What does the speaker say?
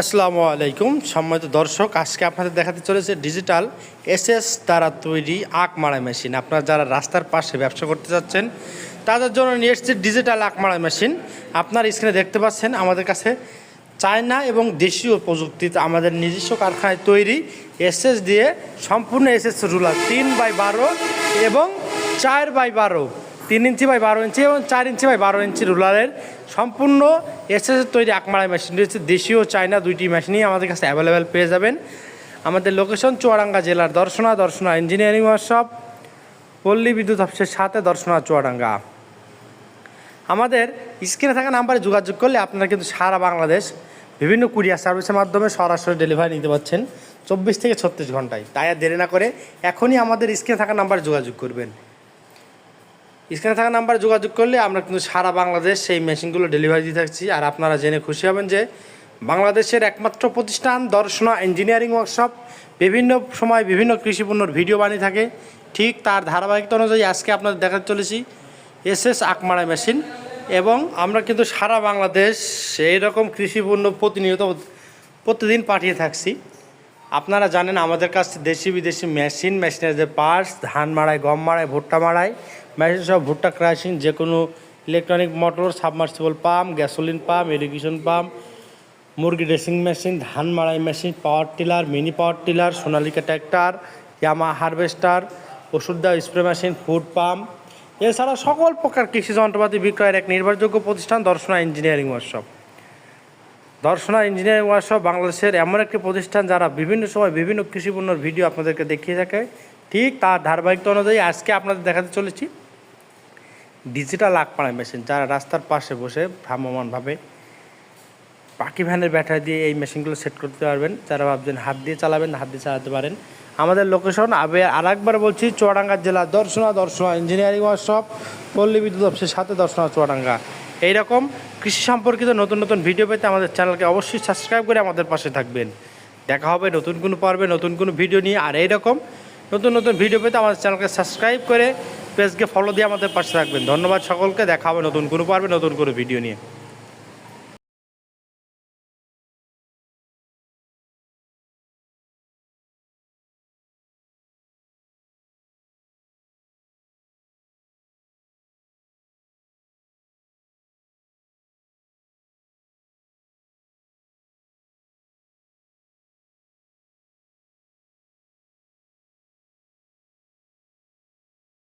আসসালামু আলাইকুম। সম্মানিত দর্শক, আজকে আপনাদের দেখাতে চলেছে ডিজিটাল এসএস দ্বারা তৈরি আখ মারাই মেশিন আপনারা যারা রাস্তার পাশে ব্যবসা করতে যাচ্ছেন, তাদের জন্য নিয়ে এসেছে ডিজিটাল আখ মারাই মেশিন আপনার স্ক্রিনে দেখতে পাচ্ছেন আমাদের কাছে চায়না এবং দেশীয় প্রযুক্তিতে আমাদের নিজস্ব কারখানায় তৈরি এসএস দিয়ে সম্পূর্ণ এসএস রুলার তিন বাই বারো এবং চার বাই বারো। তিন ইঞ্চি বাই বারো ইঞ্চি এবং চার ইঞ্চি বাই বারো ইঞ্চি রুলারের সম্পূর্ণ এসএস তৈরি আকমারাই মেশিন রয়েছে। দেশীয় চায়না দুইটি মেশিনই আমাদের কাছে অ্যাভেলেবেল পেয়ে যাবেন। আমাদের লোকেশন চুয়াডাঙ্গা জেলার দর্শনা দর্শনা ইঞ্জিনিয়ারিং ওয়ার্কশপ পল্লী বিদ্যুৎ অফিসের সাথে দর্শনা চুয়াডাঙ্গা। আমাদের স্ক্রিনে থাকা নাম্বারে যোগাযোগ করলে আপনারা কিন্তু সারা বাংলাদেশ বিভিন্ন কুরিয়ার সার্ভিসের মাধ্যমে সরাসরি ডেলিভারি নিতে পারছেন চব্বিশ থেকে ছত্রিশ ঘন্টায়। তাই আর দেরি না করে এখনই আমাদের স্ক্রিনে থাকা নাম্বারে যোগাযোগ করবেন। স্ক্রিনে থাকা নাম্বারে যোগাযোগ করলে আমরা কিন্তু সারা বাংলাদেশ সেই মেশিনগুলো ডেলিভারি দিয়ে থাকছি। আর আপনারা জেনে খুশি হবেন যে বাংলাদেশের একমাত্র প্রতিষ্ঠান দর্শনা ইঞ্জিনিয়ারিং ওয়ার্কশপ। বিভিন্ন সময় বিভিন্ন কৃষিপণ্যর ভিডিও বানিয়ে থাকে। ঠিক তার ধারাবাহিকতা অনুযায়ী আজকে আপনাদের দেখাতে চলেছি এস এস আকমারা মেশিন। এবং আমরা কিন্তু সারা বাংলাদেশ এই রকম কৃষিপণ্য প্রতিনিয়ত প্রতিদিন পাঠিয়ে থাকছি। আপনারা জানেন আমাদের কাছে দেশি বিদেশি মেশিন মেশিনের যে পার্টস ধান মাড়াই, গম মাড়াই, ভুট্টা মাড়াই। মেশিন সব ভুট্টা ক্রাশিং যে কোনো electronic motor submersible pump gasoline pump irrigation pump মুরগি ড্রেসিং মেশিন ধান মাড়াই machine power tiller mini power tiller Sonalika tractor Yamaha harvester ওষুধ দেওয়া স্প্রে মেশিন ফুড পাম্প এছাড়া সকল প্রকার কৃষি যন্ত্রপাতি বিক্রয়ের এক নির্ভরযোগ্য প্রতিষ্ঠান, Darshana engineering workshop Darshana engineering workshop বাংলাদেশের এমন একটি প্রতিষ্ঠান যারা বিভিন্ন সময় বিভিন্ন কৃষিপণ্যের ভিডিও আপনাদেরকে দেখিয়ে থাকে। ঠিক তার ধারাবাহিকতা অনুযায়ী আজকে আপনাদের দেখাতে চলেছি। ডিজিটাল আঁকপাড়া মেশিন, যারা রাস্তার পাশে বসে ভ্রাম্যমানভাবে পাখি ভ্যানের ব্যাটারি দিয়ে এই মেশিনগুলো সেট করতে পারবেন। যারা ভাবছেন হাত দিয়ে চালাবেন, হাত দিয়ে চালাতে পারেন। আমাদের লোকেশন আবে আর একবার বলছি, চুয়াডাঙ্গা জেলা দর্শনা দর্শনা ইঞ্জিনিয়ারিং ওয়ার্কশপ, পল্লী বিদ্যুৎ অফিসের সাথে দর্শনা চুয়াডাঙ্গা। এইরকম কৃষি সম্পর্কিত নতুন নতুন ভিডিও পেতে আমাদের চ্যানেলকে অবশ্যই সাবস্ক্রাইব করে আমাদের পাশে থাকবেন। দেখা হবে নতুন কোনো পর্বে, নতুন কোনো ভিডিও নিয়ে। আর এইরকম নতুন নতুন ভিডিও পেতে আমাদের চ্যানেলকে সাবস্ক্রাইব করে পেজকে ফলো দিয়ে আমাদের পাশে থাকবেন। ধন্যবাদ সকলকে। দেখা হবে নতুন কোনো পর্বে, নতুন কোনো ভিডিও নিয়ে।